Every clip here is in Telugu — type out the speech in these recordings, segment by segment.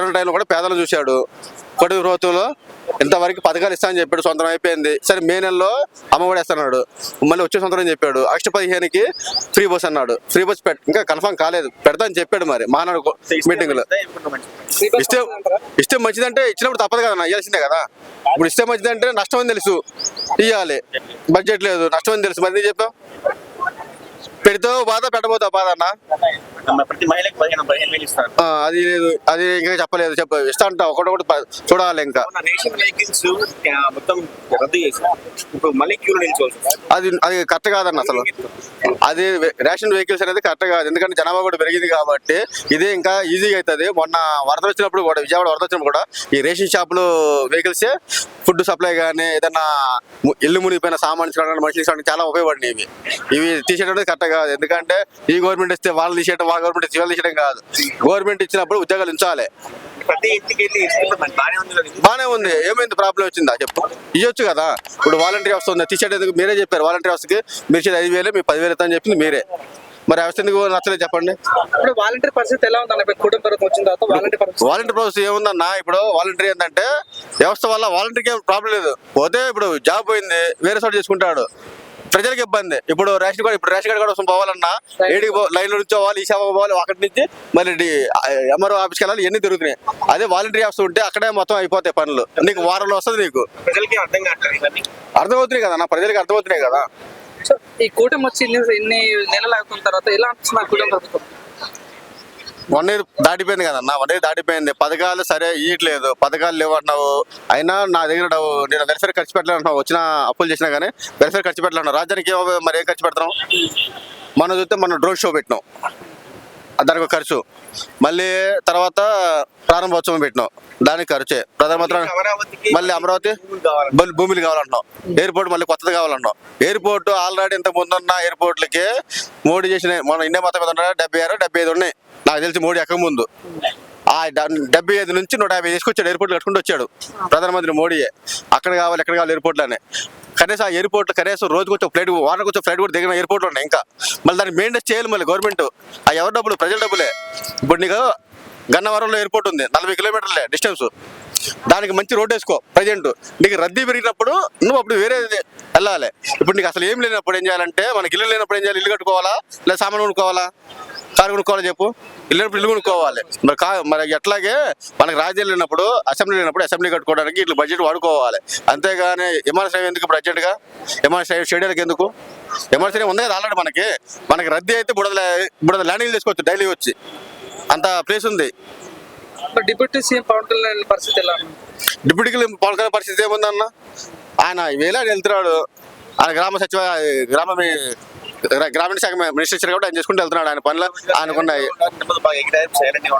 కరోనా టైంలో కూడా పేదలు చూశాడు. కొద్ది ప్రభుత్వంలో ఇంతవరకు పథకాలు ఇస్తానని చెప్పాడు సొంతం అయిపోయింది. సరే మే నెలలో అమ్మఒడి వేస్తున్నాడు మళ్ళీ వచ్చే సంవత్సరం చెప్పాడు. ఆగస్టు పదిహేనుకి ఫ్రీ బస్ అన్నాడు. ఫ్రీ బస్ పెట్ ఇంకా కన్ఫర్మ్ కాలేదు. పెడతా అని చెప్పాడు మరి మానాడు మీటింగ్లో ఇస్తే ఇస్తే మంచిదంటే ఇచ్చినప్పుడు తప్పదు కదా ఇవ్వాల్సిందే కదా. ఇప్పుడు ఇస్తే మంచిదంటే నష్టం అని తెలుసు. ఇవ్వాలి బడ్జెట్ లేదు నష్టం అని తెలుసు. మరి ఎందుకు చెప్పావు పెడితే బాధ పెట్టబోతావు బాధ అన్న. ప్రతి మహిళకి పదిహేను పదిహేను వేలు ఇస్తారు. అది లేదు అది ఇంకా చెప్పలేదు చెప్ప ఇస్తా అంట ఒకటి ప- చూడాలి ఇంకా. రేషన్ వెహికల్స్ మొత్తం రద్దు చేశారు. ఇప్పుడు మళ్ళీ క్యూ నిల్చోవచ్చు. అది అది కరెక్ట్ కాదన్న అసలు. అది రేషన్ వెహికల్స్ అనేది కరెక్ట్ కాదు. ఎందుకంటే జనాభా కూడా పెరిగింది కాబట్టి ఇదే ఇంకా ఈజీగా అవుతుంది మొన్న వరద వచ్చినప్పుడు కూడా విజయవాడ వరద వచ్చినప్పుడు కూడా ఈ రేషన్ షాపులు వెహికల్స్ ఫుడ్ సప్లై కానీ ఏదన్నా ము- ఇల్లు మునిగిపోయిన సామాన్లు తీసుకోవడానికి మనుషులు చాలా ఉపయోగపడినాయి ఇవి. ఇవి అనేది కరెక్ట్ కాదు. ఎందుకంటే ఈ గవర్నమెంట్ ఇస్తే వాళ్ళు తీసేయడం వాళ్ళ గవర్నమెంట్ తీసేయడం కాదు. గవర్నమెంట్ ఇచ్చినప్పుడు ఉద్యోగాలు ఉంచాలి. ప్రతి ఇంటికి బానే ఉంది ఏమైంది? ప్రాబ్లం వచ్చిందా? చెప్పు. ఇవ్వచ్చు కదా. ఇప్పుడు వాలంటీర్ వ్యవస్థ ఉంది. తీసేటందుకు మీరే చెప్పారు. వాలంటీర్ వ్యవస్థకి మీరు ఐదు వేలు మీ పదివేలు అని చెప్పింది మీరే. మరి వ్యవస్థ ఎందుకు నచ్చలేదు చెప్పండి. ఇప్పుడు వాలంటీర్ పరిస్థితి ఎలా ఉందన్న కుటుంబ వచ్చిన తర్వాత వాలంటీర్ పరిస్థితి? వాలంటీర్ ప్రాసెస్ ఏముందన్న? ఇప్పుడు వాలంటీర్ ఏంటంటే వ్యవస్థ వల్ల వాలంటీర్కి ఏం ప్రాబ్లం లేదు. పోతే ఇప్పుడు జాబ్ పోయింది వేరే చోట చేసుకుంటాడు. ప్రజలకు ఇబ్బంది. ఇప్పుడు రేషన్ కార్డు ఇప్పుడు రేషన్ కార్డు కోసం పోవాలన్నా ఏడికి పో లైన్లో నుంచి పోవాలి ఈ సేవకు పోవాలి అక్కడి నుంచి మళ్ళీ ఎంఆర్ఓ ఆఫీస్కి వెళ్ళాలి ఇవన్నీ తిరుగుతున్నాయి అదే వాలంటీర్ వ్యవస్థ ఉంటే అక్కడే మొత్తం అయిపోతాయి పనులు. నీకు వారంలో వస్తుంది నీకు. ప్రజలకి అర్థం అర్థమవుతున్నాయి కదా నా? ప్రజలకు అర్థమవుతున్నాయి కదా. ఈ కూటమి వచ్చి ఇన్ని నెలలు ఆగుతున్న తర్వాత ఎలా అనిపిస్తుంది కూటమి ప్రభుత్వం? వన్ ఇయర్ దాటిపోయింది కదన్న వన్ ఇయర్ దాటిపోయింది. పథకాలు సరే ఇయ్యట్లేదు. పథకాలు లేవు అంటున్నావు. అయినా నా దగ్గర నేను వెల్ఫేర్ ఖర్చు పెట్టలేను వచ్చిన అప్పులు చేసినా కానీ వెల్ఫేర్ ఖర్చు పెట్టలేను రాజ్యానికి మరి ఏం ఖర్చు పెడతాం? మనం చూస్తే మనం డ్రోన్ షో పెట్టినాం. దానికి ఒక ఖర్చు. మళ్ళీ తర్వాత ప్రారంభోత్సవం పెట్టినాం. దానికి ఖర్చే. ప్రధానమంత్రి మళ్ళీ అమరావతి భూమి- భూములు కావాలంటున్నాం. ఎయిర్పోర్ట్ మళ్ళీ కొత్తది కావాలంటున్నాం. ఎయిర్పోర్ట్ ఆల్రెడీ ఇంత ముందున్న ఎయిర్పోర్ట్లకి మోడీ చేసిన మన ఇండియా మొత్తం మీద డెబ్బై ఆరు డెబ్బై ఐదు ఉన్నాయి. నాకు తెలిసి మోడీ ఎక్క ముందు ఆ డ- డెబ్బై ఐదు నుంచి నూట యాభై తీసుకొచ్చాడు ఎయిర్పోర్ట్ కట్టుకుంటూ వచ్చాడు. ప్రధానమంత్రి మోడీయే. అక్కడ కావాలి ఎక్కడ కావాలి ఎయిర్పోర్ట్లోనే. కనీసం ఆ ఎయిర్పోర్ట్ కనీసం రోజుకి వచ్చే ఫ్లైట్ వారానికి వచ్చే ఫ్లైట్ కూడా దిగిన ఎయిర్పోర్ట్లు ఉన్నాయి ఇంకా. మళ్ళీ దాన్ని మెయింటైన్ చేయాలి మళ్ళీ గవర్నమెంట్. ఆ ఎవరి డబ్బులు? ప్రజల డబ్బులే. ఇప్పుడు నీకు గన్నవరంలో ఎయిర్పోర్ట్ ఉంది నలభై కిలోమీటర్లే డిస్టెన్స్. దానికి మంచి రోడ్ వేసుకో ప్రజెంట్. నీకు రద్దీ పెరిగినప్పుడు నువ్వు అప్పుడు వేరే వెళ్ళాలి. ఇప్పుడు నీకు అసలు ఏం లేనప్పుడు ఏం చేయాలంటే మనకి ఇల్లు లేనప్పుడు ఏం చేయాలి? ఇల్లు కట్టుకోవాలా? లేదా సామాన్ కొనుక్కోవాలా? కారు కొనుక్కోవాలా చెప్పు. ఇల్లు ఇల్లు కొనుక్కోవాలి. మరి కా మరి ఎట్లాగే మనకి రాజ్యాలు లేనప్పుడు అసెంబ్లీ లేనప్పుడు అసెంబ్లీ కట్టుకోవడానికి ఇట్లా బడ్జెట్ వాడుకోవాలి. అంతేగాని విమానాశ్రయం ఎందుకు ఇప్పుడు అర్జెంట్గా విమానాశ్రయం స్టేడియాలకు ఎందుకు? విమానాశ్రయం ఉంది కదా ఆల్రెడీ మనకి. మనకి రద్దీ అయితే బుడద బుడద ల్యాండింగ్ చేసుకోవచ్చు డైలీ వచ్చి. అంత ప్లేస్ ఉంది. డిప్యూటీ సీఎం పవన్ కళ్యాణ్ పరిస్థితి ఎలా డిప్యూటీ పవన్ కళ్యాణ్ పరిస్థితి ఏముందన్న? ఆయన వేలాడి వెళ్తున్నాడు. ఆయన గ్రామ సచివ గ్రామ గ్రామీణ శాఖ మినిస్టర్ ఇచ్చారు కాబట్టి ఆయన చేసుకుంటూ వెళ్తున్నాడు. ఆయన పనులు అనుకున్నాయి.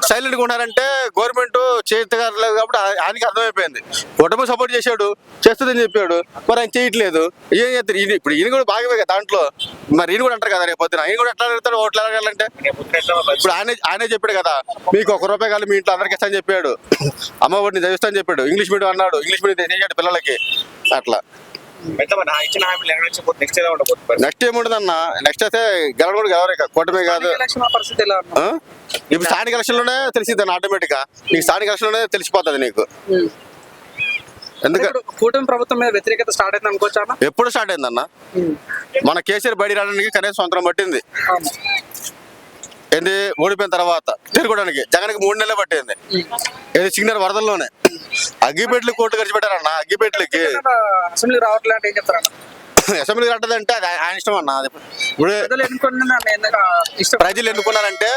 సైలెంట్గా ఉన్నారంటే గవర్నమెంట్ చేతగారలేదు కాబట్టి ఆయనకి అర్థమైపోయింది. కుటుంబం సపోర్ట్ చేశాడు చేస్తుందని చెప్పాడు. మరి ఆయన చేయట్లేదు. ఏం చేస్తారు? ఈయన ఇప్పుడు ఈయన కూడా బాగా కదా దాంట్లో. మరి ఈయన కూడా అంటారు కదా రేపు పొద్దున. ఆయన కూడా ఎట్లా అడుగుతాడు ఓట్లు అడగాలంటే ఇప్పుడు ఆయనే ఆయనే చెప్పాడు కదా మీకు ఒక రూపాయి కాదు మీ ఇంట్లో అందరికి ఇస్తా అని చెప్పాడు. అమ్మ ఒడిని చదివిస్తా అని చెప్పాడు. ఇంగ్లీష్ మీడియం అన్నాడు. ఇంగ్లీష్ మీడియం చేశాడు పిల్లలకి. అట్లా. ఇచ్చిన హామీలు నెరవేర్చకపోతే నెక్స్ట్ ఎలా ఉండబోతుంది? నెక్స్ట్ ఏముంటుందన్న నెక్స్ట్ అయితే గెలవడం కూడా గెలవరు కూటమే కాదు. పరిస్థితి ఎలా? ఇప్పుడు స్థానిక ఎలక్షన్లోనే తెలిసిద్ది ఆటోమేటిక్గా. నీకు స్థానిక ఎలక్షన్లోనే తెలిసిపోతుంది నీకు. ఎందుకంటే కూటమి ప్రభుత్వం మీద వ్యతిరేకత స్టార్ట్ అయింది అనుకోవచ్చా అన్న? ఎప్పుడు స్టార్ట్ అయిందన్న? మన కేసీఆర్ బయట రావడానికి కనీసం సంవత్సరం పట్టింది. ఏంది? ఓడిపోయిన తర్వాత తిరగడానికి జగన్కి మూడు నెలలు పట్టింది. ఏది సిగ్నర్ వరదల్లోనే. అగ్గిపెట్లు కోర్టు ఖర్చు పెట్టారన్న అగ్గిపెట్లకి అసెంబ్లీ రావట్లేదు ఏం చెప్తారన్న? అసెంబ్లీ కట్టదంటే అది ఆయన ఇష్టం అన్న. అది ఇప్పుడు ప్రజలు ఎన్నుకున్నారంటే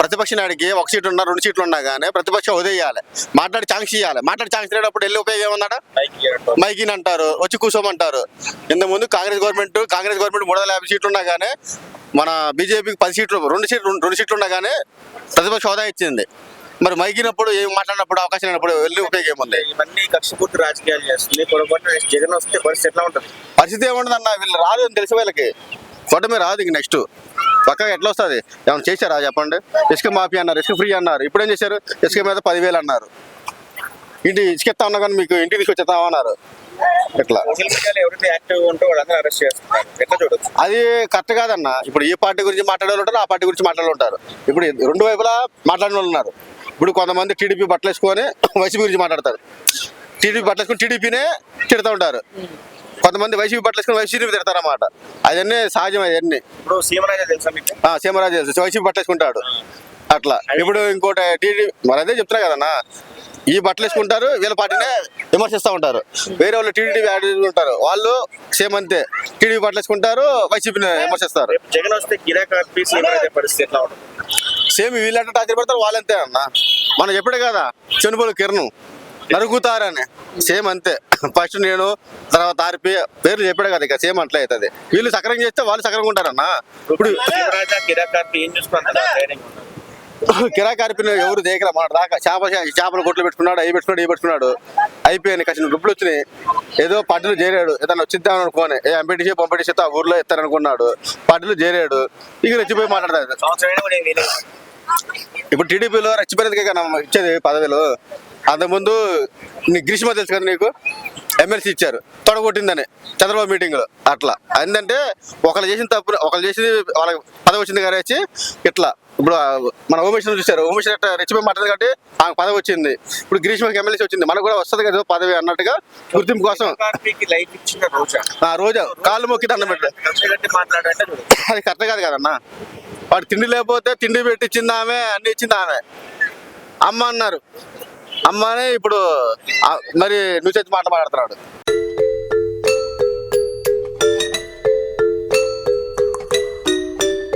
ప్రతిపక్ష నాడికి ఒక సీట్ ఉన్నా రెండు సీట్లు ఉన్నా కానీ ప్రతిపక్షం ఉదయాలి మాట్లాడి ఛాన్స్ ఇవ్వాలి మాట్లాడి ఛాన్స్ ఇచ్చినప్పుడు వెళ్ళి ఉపయోగం ఏమన్నాడా. మైకిన్ అంటారు. వచ్చి కూర్చోమంటారు. ఇంత ముందు కాంగ్రెస్ గవర్నమెంట్ కాంగ్రెస్ గవర్నమెంట్ మూడు వందల యాభై సీట్లు ఉన్నా కానీ మన బీజేపీకి పది సీట్లు రెండు సీట్లు రెండు సీట్లు ఉన్నా కానీ ప్రతిపక్ష హోదా ఇచ్చింది. మరి మైకినప్పుడు ఏం మాట్లాడినప్పుడు అవకాశం లేనప్పుడు వెళ్ళి ఉపయోగం ఏముంది? ఇవన్నీ కక్షపూర్తి రాజకీయాలు చేస్తుంది. పొరపాటు జగన్ వస్తే పరిస్థితి ఎట్లా ఉంటుంది? పరిస్థితి ఏముండదు అన్న వీళ్ళు రాదు అని తెలిసి వీళ్ళకి. కూటమి రాదు ఇంక నెక్స్ట్ పక్కగా ఎట్లా వస్తుంది? ఏమైనా చేశారా చెప్పండి? ఇసుక మాఫీ అన్నారు ఇసుక ఫ్రీ అన్నారు. ఇప్పుడు ఏం చేశారు? ఇసుక మీద పదివేలు అన్నారు. ఇంటి ఇసుక ఇస్తా ఉన్నా కానీ మీకు ఇంటికి తీసుకొచ్చేస్తాం అన్నారు. ఇట్లా ఎట్లా అది కరెక్ట్ కాదన్న. ఇప్పుడు ఈ పార్టీ గురించి మాట్లాడే ఉంటారు ఆ పార్టీ గురించి మాట్లాడే ఉంటారు. ఇప్పుడు రెండు వైపులా మాట్లాడిన ఉన్నారు. ఇప్పుడు కొంతమంది టీడీపీ బట్టలు వేసుకొని వైసీపీ గురించి మాట్లాడతారు. టీడీపీ బట్టలు వేసుకొని టీడీపీనే తిడతా ఉంటారు. కొంతమంది వైసీపీ బట్టలు వేసుకొని వైసీపీ తిడతారన్నమాట అవన్నీ సహజం అవన్నీ ఇప్పుడు సీమరాజా తెలుసా మీకు? ఆ, సీమరాజు తెలుసు. వైసీపీ బట్టలు వేసుకుంటాడు. అట్లా. ఇప్పుడు ఇంకోటి టీడీ మరి అదే చెప్తున్నా కదన్నా ఈ బట్టలు వేసుకుంటారు వీళ్ళ పార్టీనే విమర్శిస్తూ ఉంటారు. వేరే వాళ్ళు టీడీపీ ఉంటారు. వాళ్ళు సేమ్ అంతే. టీడీపీ బట్టలు వేసుకుంటారు వైసీపీని విమర్శిస్తారు. జగన్ వస్తే పరిస్థితి ఎట్లా ఉంటుంది? సేమ్ వీళ్ళంటే టార్చర్ పెడతారు వాళ్ళంతే అన్న. మనం చెప్పాడు కదా? చెనుబోలు కిరణ్. నరుగుతారని సేమ్ అంతే. ఫస్ట్ నేను తర్వాత ఆర్పి పేర్లు చెప్పాడు కదా ఇక సేమ్ అట్లే అవుతుంది. వీళ్ళు సక్రంగా చేస్తే వాళ్ళు సక్రంగా ఉంటారన్న. ఇప్పుడు. కిరాకారిపిన ఎవరు దేకల మన దాకా చేప చేపల కొట్లు పెట్టుకున్నాడు అవి పెట్టుకున్నాడు ఇవి పెట్టుకున్నాడు. అయిపోయాయి కచ్చిన రుబ్బులు వచ్చినాయి. ఏదో పార్టీలో చేరాడు ఏదైనా వచ్చిద్దాం అనుకోని. ఏ ఎంపీటీసీ పంపిటీసీ ఆ ఊర్లో ఇస్తారనుకున్నాడు పార్టీలో చేరాడు ఇక రెచ్చిపోయి మాట్లాడతాడు. ఇప్పుడు టీడీపీలో రెచ్చిపోయినందుకే కదా ఇచ్చేది పదవిలు. అంతకుముందు గ్రీష్మ తెలుసు కదా నీకు? ఎమ్మెల్సీ ఇచ్చారు. తొడగొట్టిందని చంద్రబాబు మీటింగ్లో. అట్లా. ఏంటంటే ఒకళ్ళు చేసిన తప్పు ఒకళ్ళు చేసింది వాళ్ళకి పదవి వచ్చింది వచ్చి ఇట్లా. ఇప్పుడు మన ఉమేష్ చూశారు. ఉమేష్ అట్లా రెచ్చిపోయి మాట్లాడదు కాబట్టి ఆమె పదవి వచ్చింది. ఇప్పుడు గ్రీష్మకి ఎమ్మెల్సీ వచ్చింది. మనకు కూడా వస్తుంది కదా పదవి అన్నట్టుగా గుర్తింపు కోసం. గిరా రోజా? ఆ రోజు. కాళ్ళు మొక్కి దండం పెట్టారు. అది కరెక్ట్ కాదు కదన్నా. వాడు తిండి లేకపోతే తిండి పెట్టించింది ఆమె అన్ని ఇచ్చింది ఆమె. అమ్మ అన్నారు. అమ్మానే ఇప్పుడు మరి నువ్వు చేతి మాట మాట్లాడుతున్నాడు.